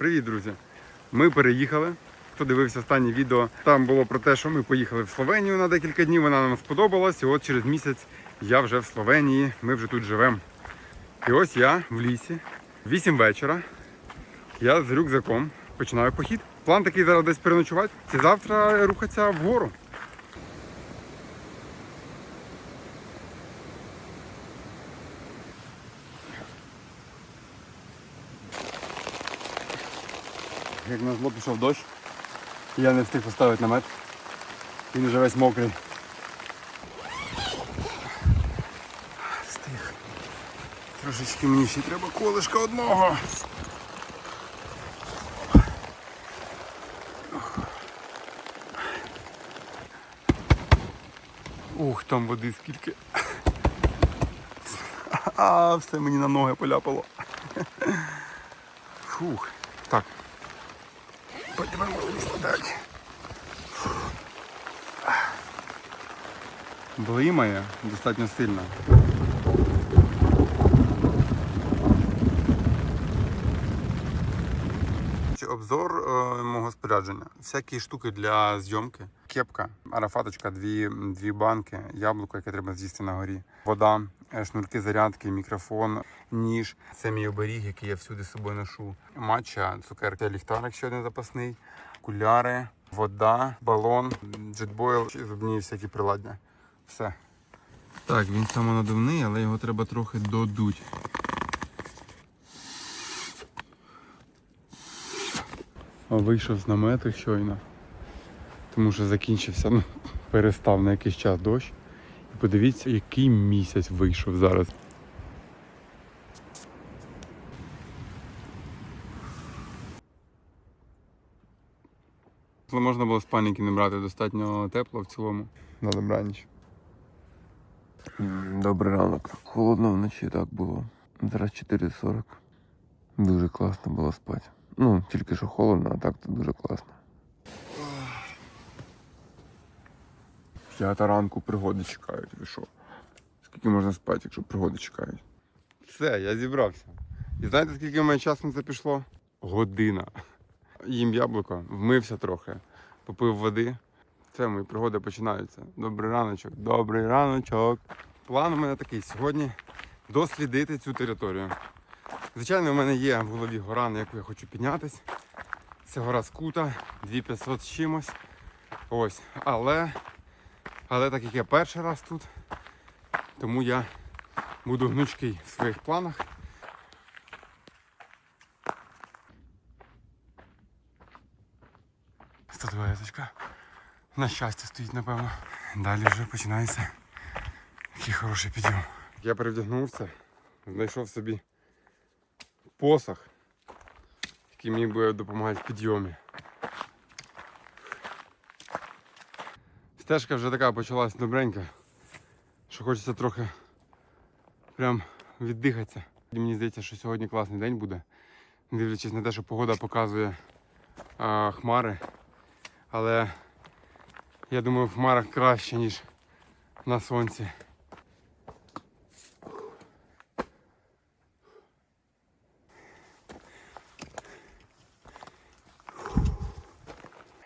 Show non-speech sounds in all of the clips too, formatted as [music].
Привіт, друзі! Ми переїхали. Хто дивився останнє відео, там було про те, що ми поїхали в Словенію на декілька днів. Вона нам сподобалась. І от через місяць я вже в Словенії. Ми вже тут живемо. І ось я в лісі. Вісім вечора. Я з рюкзаком починаю похід. План такий зараз десь переночувати. Це завтра рухатися вгору. Як на зло пішов дощ, я не встиг поставити намет. Він вже весь мокрий. Встиг. Трошечки мені ще треба колишка одного. Ух, там води скільки. А, все мені на ноги поляпало. Фух. Так. Тепер можна складати. Блимає достатньо сильно. Обзор е, мого спорядження. Всякі штуки для зйомки. Кепка, арафаточка, дві, дві банки, яблуко, яке треба з'їсти на горі, вода, е, шнурки зарядки, мікрофон, ніж. Це мій оберіг, який я всюди з собою ношу. Матча, цукерки, ліхтарик ще один запасний, окуляри, вода, балон, джетбойл, зубні всякі приладдя. Все. Так, він самонадувний, але його треба трохи додуть. Вийшов з намету щойно, тому що закінчився, ну, перестав на якийсь час дощ. І подивіться, який місяць вийшов зараз. Можна було спальники не брати, достатньо тепло в цілому. На добраніч. Добрий ранок. Холодно вночі так було. Зараз 4.40. Дуже класно було спати. Ну, тільки що холодно, а так то дуже класно. П'ята ранку пригоди чекають. Ви що? Скільки можна спати, якщо пригоди чекають? Все, я зібрався. І знаєте, скільки в мене часу на це пішло? Година. Їм яблуко, вмився трохи, попив води. Все, мої пригоди починаються. Добрий раночок, добрий раночок. План у мене такий сьогодні дослідити цю територію. Звичайно, у мене є в голові гора, на яку я хочу піднятись. Це гора Скута, 2500 з чимось. Ось. Але але так як я перший раз тут, тому я буду гнучкий в своїх планах. На щастя стоїть, напевно. Далі вже починається такий хороший підйом. Я перевдягнувся, знайшов собі посох, який мені буде допомагати в підйомі. Стежка вже така почалась добренька, що хочеться трохи прям віддихатися. Мені здається, що сьогодні класний день буде, дивлячись на те, що погода показує а, хмари. Але я думаю, в хмарах краще, ніж на сонці.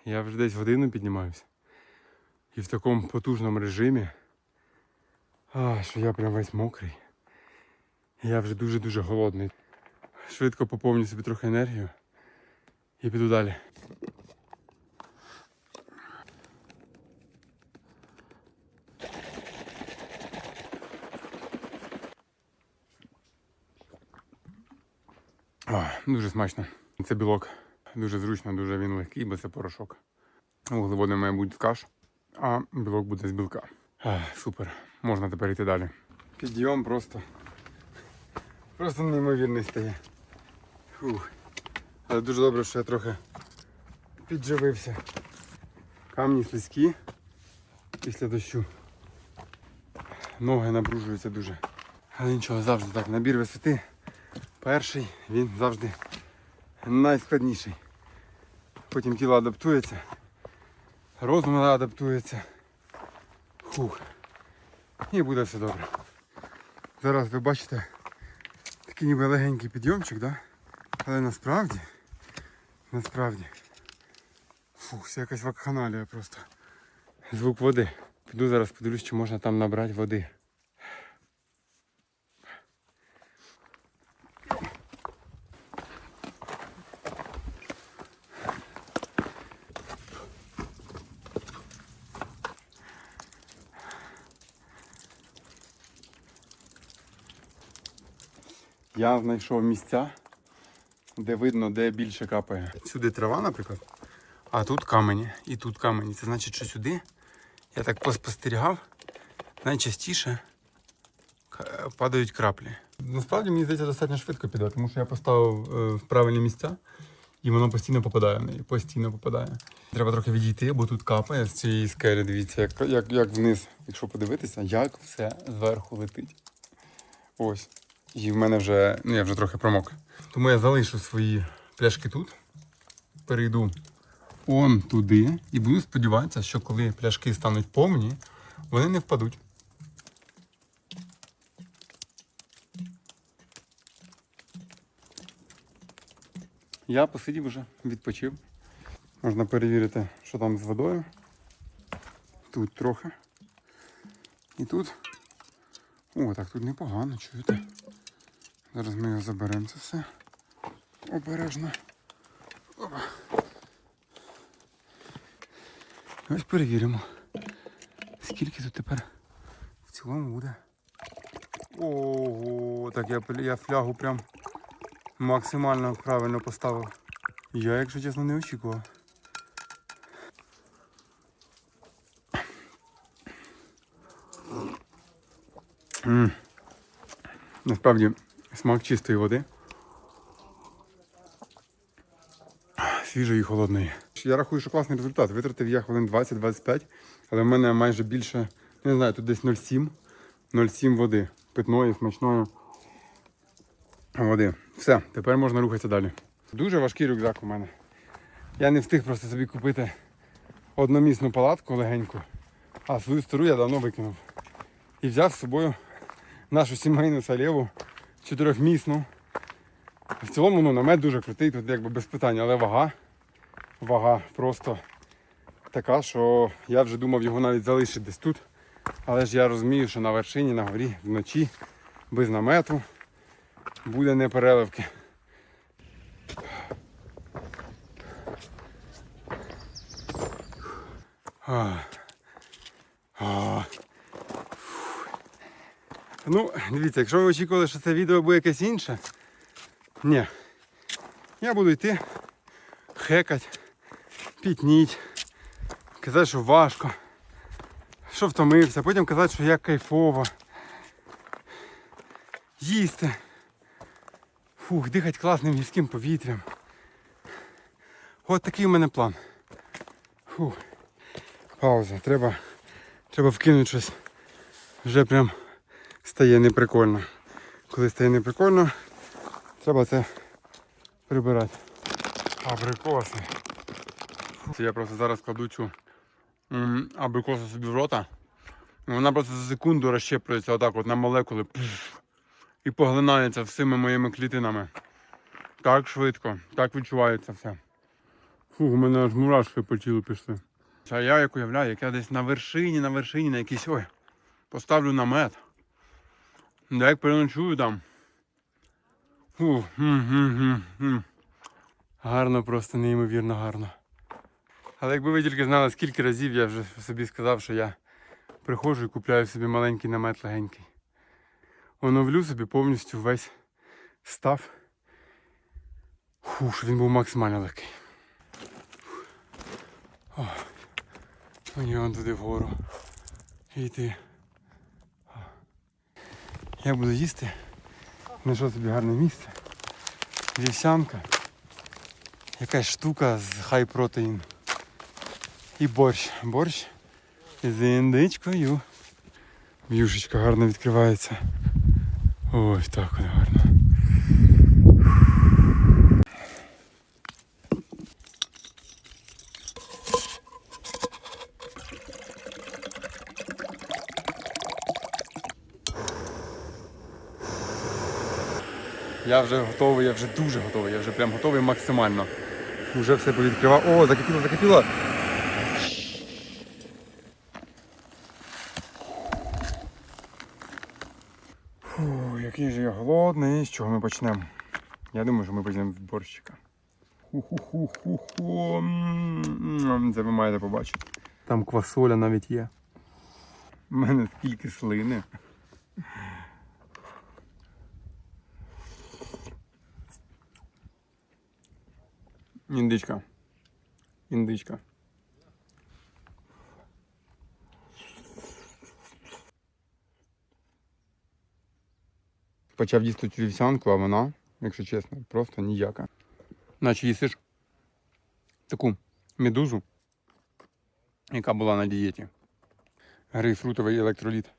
Я вже десь годину піднімаюся. І в такому потужному режимі, а, що я прям весь мокрий. Я вже дуже-дуже голодний. Швидко поповню собі трохи енергію і піду далі. А, дуже смачно. Це білок. Дуже зручно, дуже він легкий, бо це порошок. Вуглеводи має бути з каш, а білок буде з білка. А, супер. Можна тепер йти далі. Підйом просто. Просто неймовірний стає. Фух. Але дуже добре, що я трохи підживився. Камні слизькі після дощу. Ноги напружуються дуже. Але нічого, завжди так. Набір висоти. Перший, він завжди найскладніший. Потім тіло адаптується, розум адаптується. Фух. І буде все добре. Зараз ви бачите такий ніби легенький підйомчик, да? але насправді Насправді. Фух, це якась вакханалія просто. Звук води. Піду зараз подивлюсь, чи можна там набрати води. Я знайшов місця, де видно, де більше капає. Сюди трава, наприклад, а тут камені, і тут камені. Це значить, що сюди я так поспостерігав, найчастіше падають краплі. Насправді мені здається достатньо швидко піде, тому що я поставив е, в правильні місця, і воно постійно попадає в неї, постійно попадає. Треба трохи відійти, бо тут капає з цієї скелі. Дивіться, як, як, як вниз, якщо подивитися, як все зверху летить. Ось. І в мене вже, ну я вже трохи промок. Тому я залишу свої пляшки тут, перейду он туди і буду сподіватися, що коли пляшки стануть повні, вони не впадуть. Я посидів вже, відпочив. Можна перевірити, що там з водою. Тут трохи. І тут. О, так тут непогано, чуєте? Зараз ми його заберемо це все. Обережно. Опа. Ось перевіримо. Скільки тут тепер в цілому буде. Ого, так я, я флягу прям максимально правильно поставив. Я, якщо чесно, не очікував. Насправді смак чистої води. Свіжої і холодної. Я рахую, що класний результат. Витратив я хвилин 20-25, але в мене майже більше, не знаю, тут десь 0,7. 0,7 води. Питної, смачної води. Все, тепер можна рухатися далі. Дуже важкий рюкзак у мене. Я не встиг просто собі купити одномісну палатку легеньку, а свою стару я давно викинув. І взяв з собою нашу сімейну салєву чотирьохмісну. В цілому ну, намет дуже крутий, тут якби без питань, але вага. Вага просто така, що я вже думав його навіть залишити десь тут. Але ж я розумію, що на вершині, на горі, вночі, без намету буде непереливки. А. А. Ну, дивіться, якщо ви очікували, що це відео буде якесь інше, ні. Я буду йти, хекать, пітніть, казати, що важко, що втомився, потім казати, що я кайфово. Їсти. Фух, дихати класним гірським повітрям. От такий у мене план. Фух. Пауза. Треба, треба вкинути щось. Вже прям стає неприкольно. Коли стає неприкольно, треба це прибирати. Абрикоси. Це я просто зараз кладу цю м, абрикосу собі в рота. Вона просто за секунду розщеплюється отак от на молекули пф, і поглинається всіми моїми клітинами. Так швидко, так відчувається все. Фу, у мене аж мурашки по тілу пішли. А я як уявляю, як я десь на вершині, на вершині, на якійсь ой, поставлю намет. Як переночую там. Фу. Гарно, просто неймовірно гарно. Але якби ви тільки знали, скільки разів я вже собі сказав, що я приходжу і купляю собі маленький намет легенький. Оновлю собі повністю весь став. Фу, щоб він був максимально легкий. О, мені вон туди вгору. Йти. Я буду їсти. Знайшов собі гарне місце. Вівсянка. Якась штука з хай протеїн. І борщ. Борщ з індичкою. В'юшечка гарно відкривається. Ось так от гарно. Я вже готовий, я вже дуже готовий, я вже прям готовий максимально. Уже все повідкривав. О, закипіло, закипіло. Фу, який же я голодний. З чого ми почнемо? Я думаю, що ми почнемо з борщика. Ху-ху-ху-ху-ху. Це ви маєте побачити. Там квасоля навіть є. У мене скільки слини. Індичка. Індичка. Почав їсти цю вівсянку, а вона, якщо чесно, просто ніяка. Наче їсиш таку медузу, яка була на дієті. Грейпфрутовий електроліт.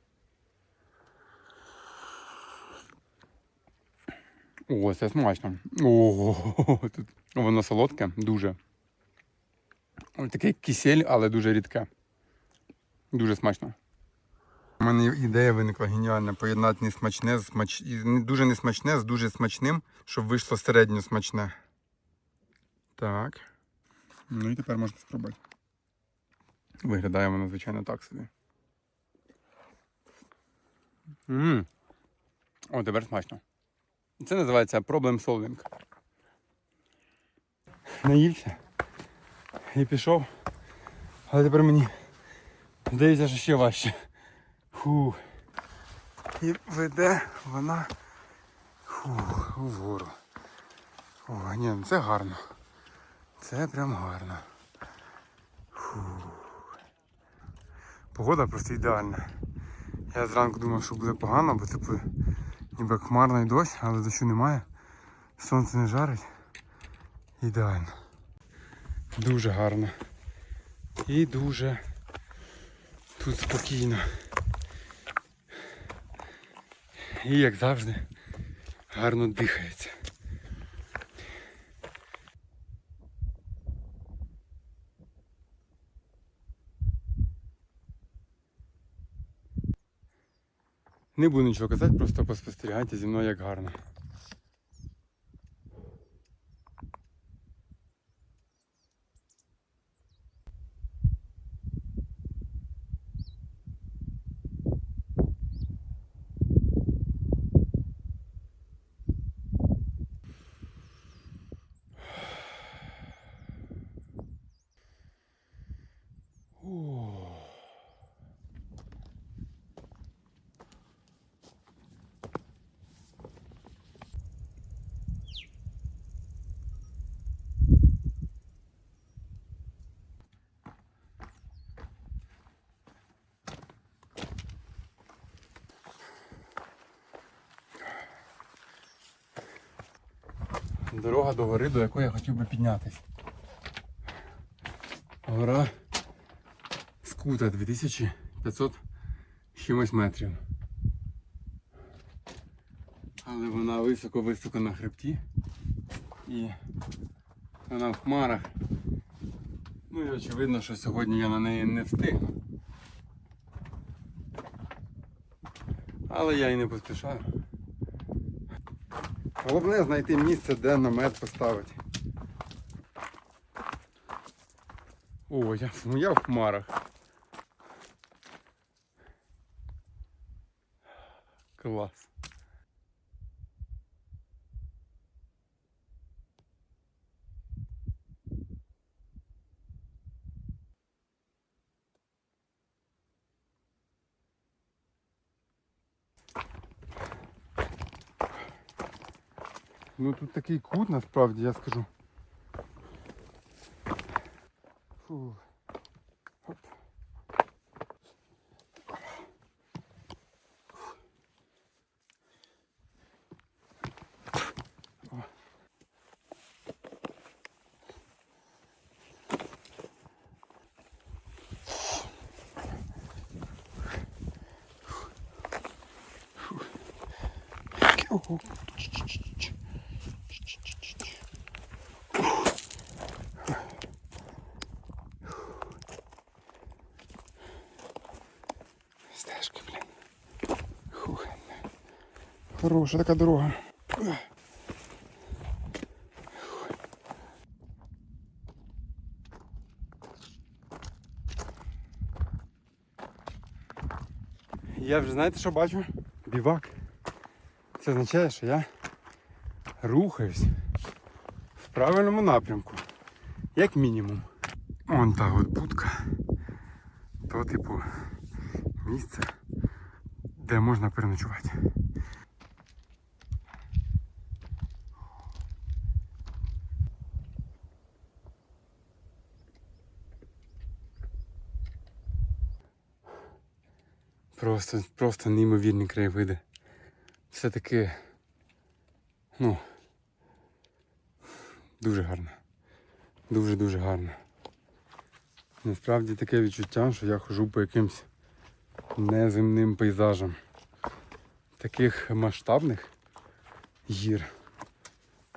О, це смачно. О, тут воно солодке, дуже. Таке кисель, але дуже рідке. Дуже смачно. У мене ідея виникла геніальна поєднати несмачне з смач... дуже несмачне з дуже смачним, щоб вийшло середньо смачне. Так. Ну і тепер можна спробувати. Виглядає воно, звичайно, так собі. Ммм. О, тепер смачно. Це називається problem solving. Наївся і пішов. Але тепер мені здається, що ще важче. Фу. І веде вона фу, угору. О, ні, ну це гарно. Це прям гарно. Фу. Погода просто ідеальна. Я зранку думав, що буде погано, бо типу ніби хмарний дощ, але дощу немає. Сонце не жарить. Ідеально. Дуже гарно. І дуже тут спокійно. І як завжди гарно дихається. Не буду нічого казати, просто поспостерігайте зі мною як гарно. Дорога до гори, до якої я хотів би піднятися. Гора Скута 2500 з чимось метрів. Але вона високо-високо на хребті. І вона в хмарах. Ну і очевидно, що сьогодні я на неї не встигну. Але я і не поспішаю. Головне знайти місце, де намет поставити. О, я, ну я в хмарах. Клас. Ну тут такий кут насправді, я скажу. Фу. Оп. О. Фу. Стежки, Хороша така дорога. Я вже знаєте що бачу? Бівак. Це означає, що я рухаюсь в правильному напрямку. Як мінімум. Вон та от будка. То типу місце, де можна переночувати. Просто, просто неймовірні краєвиди. Все таки, ну, дуже гарно. Дуже-дуже гарно. Насправді таке відчуття, що я хожу по якимсь неземним пейзажам. Таких масштабних гір.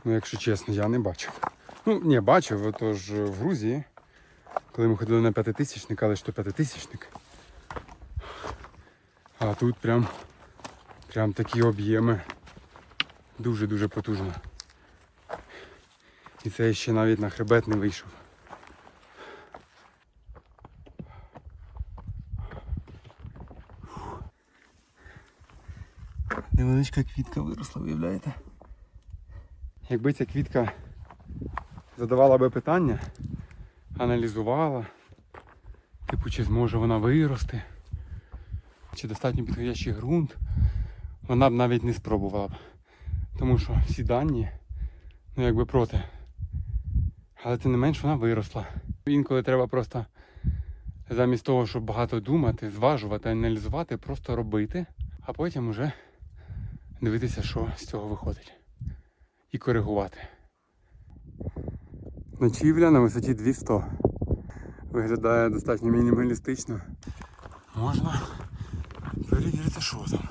Ну, якщо чесно, я не бачив. Ну, ні, бачив, отож в Грузії, коли ми ходили на п'ятитисячник, але що п'ятитисячник. А тут прям, прям такі об'єми. Дуже-дуже потужно. І це ще навіть на хребет не вийшов. Невеличка квітка виросла, виявляєте? Якби ця квітка задавала би питання, аналізувала, типу, чи зможе вона вирости, чи достатньо підходящий ґрунт, вона б навіть не спробувала б. Тому що всі дані, ну якби проти. Але тим не менш вона виросла. Інколи треба просто замість того, щоб багато думати, зважувати, аналізувати, просто робити, а потім уже дивитися, що з цього виходить. І коригувати. Ночівля на висоті 200. Виглядає достатньо мінімалістично. Можна перевірити, що там.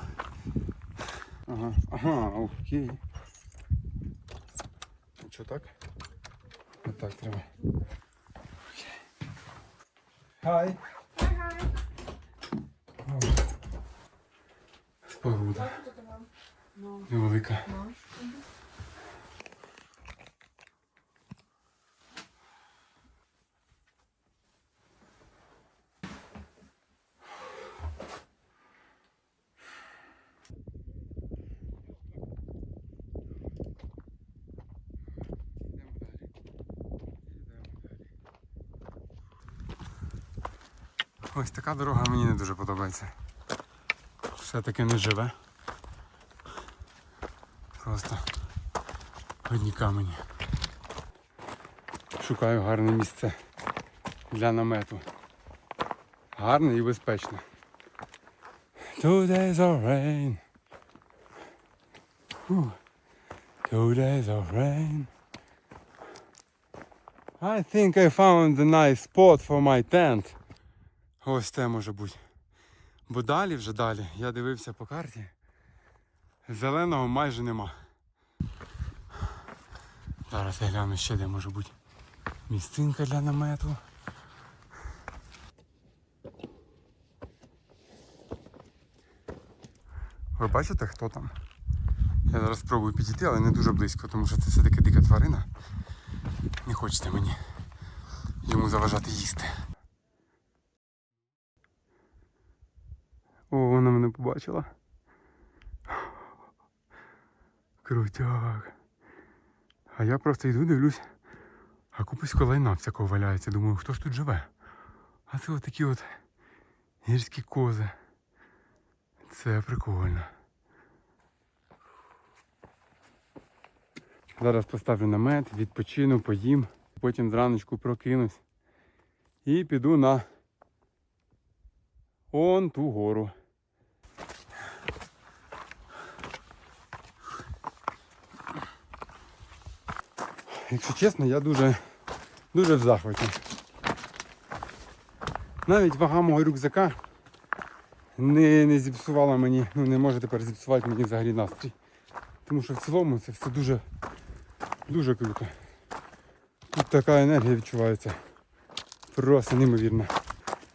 Ага, ага, окей. Що так? Отак треба. Окей. Хай. Споруда. Невелика. Ось така дорога мені не дуже подобається. Все-таки не живе. Просто одні камені. Шукаю гарне місце для намету. Гарне і безпечне. Two days of rain. Фу. Two days of rain. I think I found a nice spot for my tent. Ось це може бути. Бо далі, вже далі, я дивився по карті. Зеленого майже нема. Зараз я гляну ще де може бути місцинка для намету. Ви бачите, хто там? Я зараз спробую підійти, але не дуже близько, тому що це все-таки дика тварина. Не хочеться мені йому заважати їсти. О, мене побачила. Крутяк. А я просто йду, дивлюсь, а куписько лайна всякого валяється. Думаю, хто ж тут живе? А це отакі от гірські кози. Це прикольно. Зараз поставлю намет, відпочину, поїм, потім зраночку прокинусь і піду на он ту гору. Якщо чесно, я дуже, дуже в захваті. Навіть вага мого рюкзака не, не зіпсувала мені, ну не може тепер зіпсувати мені взагалі настрій. Тому що в цілому це все дуже, дуже круто. Тут така енергія відчувається. Просто неймовірно.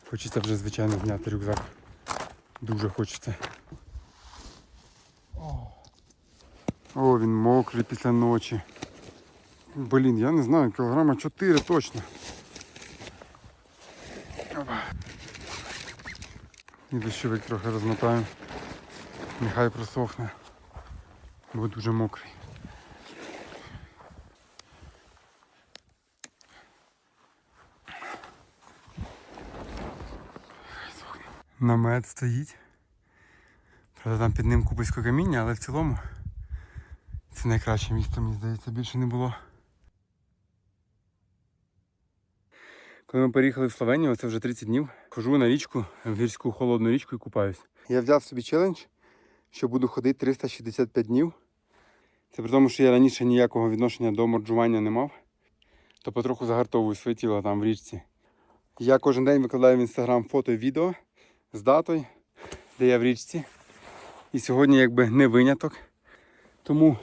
Хочеться вже, звичайно, зняти рюкзак. Дуже хочеться. О, він мокрий після ночі. Блін, я не знаю, кілограма 4 точно. І дощовик трохи розмотаю. Нехай просохне. Бо дуже мокрий. Намет стоїть. Правда, там під ним куписько каміння, але в цілому це найкраще місто, мені здається, більше не було. Коли ми переїхали в Словенію, це вже 30 днів, хожу на річку, в гірську холодну річку і купаюсь. Я взяв собі челендж, що буду ходити 365 днів. Це при тому, що я раніше ніякого відношення до морджування не мав, то потроху загартовую своє тіло там в річці. Я кожен день викладаю в інстаграм фото і відео з датою, де я в річці. І сьогодні якби не виняток. Тому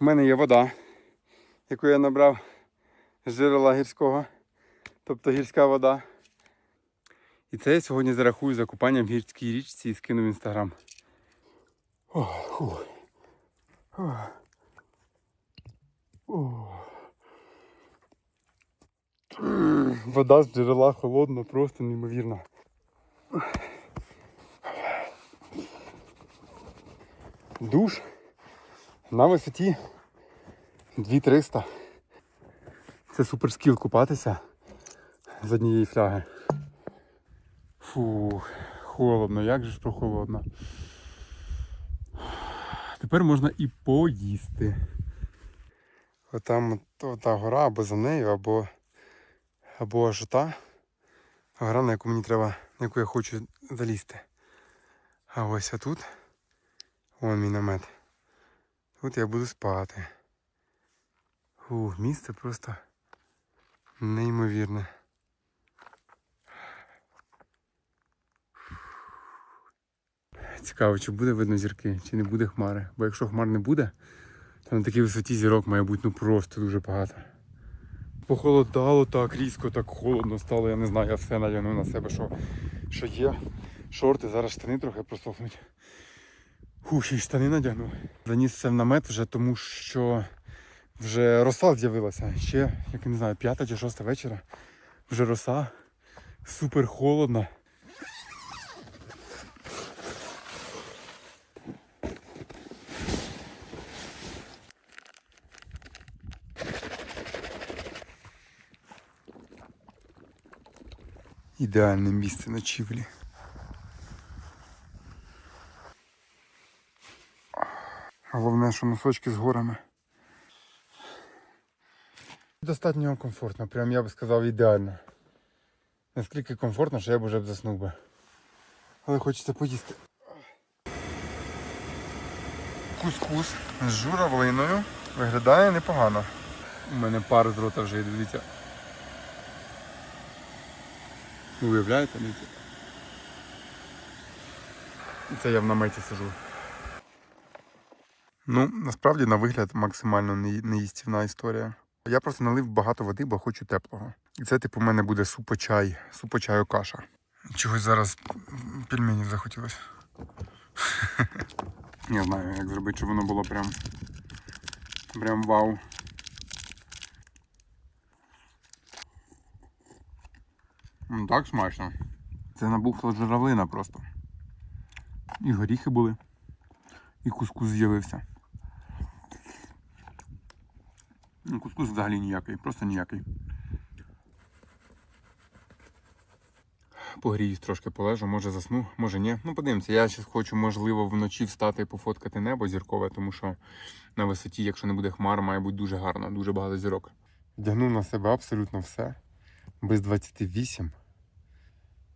в мене є вода, яку я набрав з джерела гірського, тобто гірська вода. І це я сьогодні зарахую за купанням в гірській річці і скину в інстаграм. Вода з джерела холодна, просто неймовірна. Душ на висоті 2300. Це супер скіл купатися з однієї фляги. Фу, холодно, як же ж прохолодно. Тепер можна і поїсти. Отам от- ота гора або за нею, або, або аж та гора, на яку мені треба, на яку я хочу залізти. А ось отут. Вон мій намет. Тут я буду спати. Фу, місце просто неймовірне. Цікаво, чи буде видно зірки, чи не буде хмари. Бо якщо хмар не буде, то на такій висоті зірок має бути ну просто дуже багато. Похолодало так, різко, так холодно стало, я не знаю, я все надягну на себе, що, що є. Шорти, зараз штани трохи просохнуть. Ще й штани надягну. Заніс це в намет вже тому, що вже роса з'явилася. Ще, як не знаю, п'ята чи шоста вечора. Вже роса. Супер холодно. Ідеальне місце ночівлі. Головне, що носочки з горами. Достатньо комфортно, прям я би сказав ідеально. Наскільки комфортно, що я б вже б заснув би. Але хочеться поїсти. Кускус з журавлиною виглядає непогано. У мене пар з рота вже дивіться. Ви Уявляєте? І це я в наметі сижу. Ну, насправді, на вигляд, максимально неїстівна історія. Я просто налив багато води, бо хочу теплого. І це, типу, у мене буде супочай, супочаю каша. Чогось зараз пельменів захотілося. [laughs] Не знаю, як зробити, щоб воно було прям. Прям вау. М, Так смачно. Це набухла журавлина просто. І горіхи були. І кускус з'явився. Ну, Кускус взагалі ніякий, просто ніякий. Погріюсь трошки полежу, може засну, може ні. Ну подивимося, я ще хочу, можливо, вночі встати і пофоткати небо зіркове, тому що на висоті, якщо не буде хмар, має бути дуже гарно, дуже багато зірок. Вдягнув на себе абсолютно все. Без 28.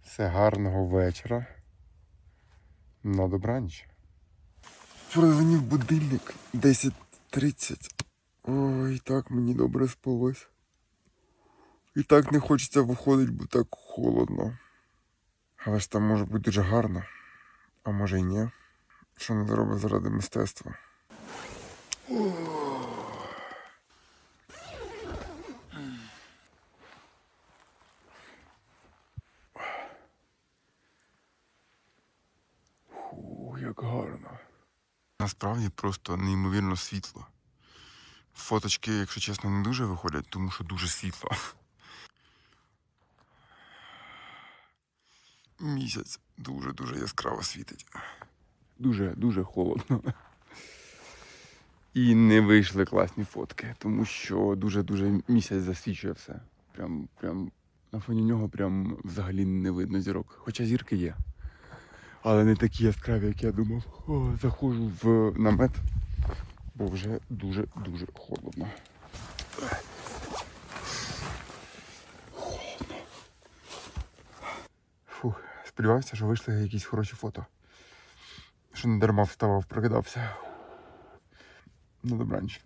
Все гарного вечора. На добраніч. Прозвонив будильник 10.30. Ой, так мені добре спалось. І так не хочеться виходити, бо так холодно. Але ж там може бути дуже гарно. А може й ні. Що не зробить заради мистецтва. Як гарно. Насправді просто неймовірно світло. Фоточки, якщо чесно, не дуже виходять, тому що дуже світло. місяць дуже-дуже яскраво світить. Дуже, дуже холодно. І не вийшли класні фотки, тому що дуже-дуже місяць засвічує все. Прям, прям на фоні нього прям взагалі не видно зірок. Хоча зірки є. Але не такі яскраві, як я думав. О, заходжу в намет, бо вже дуже-дуже холодно. Холодно. Фух, сподіваюся, що вийшли якісь хороші фото. Що не дарма вставав, прокидався. Ну, добраніч.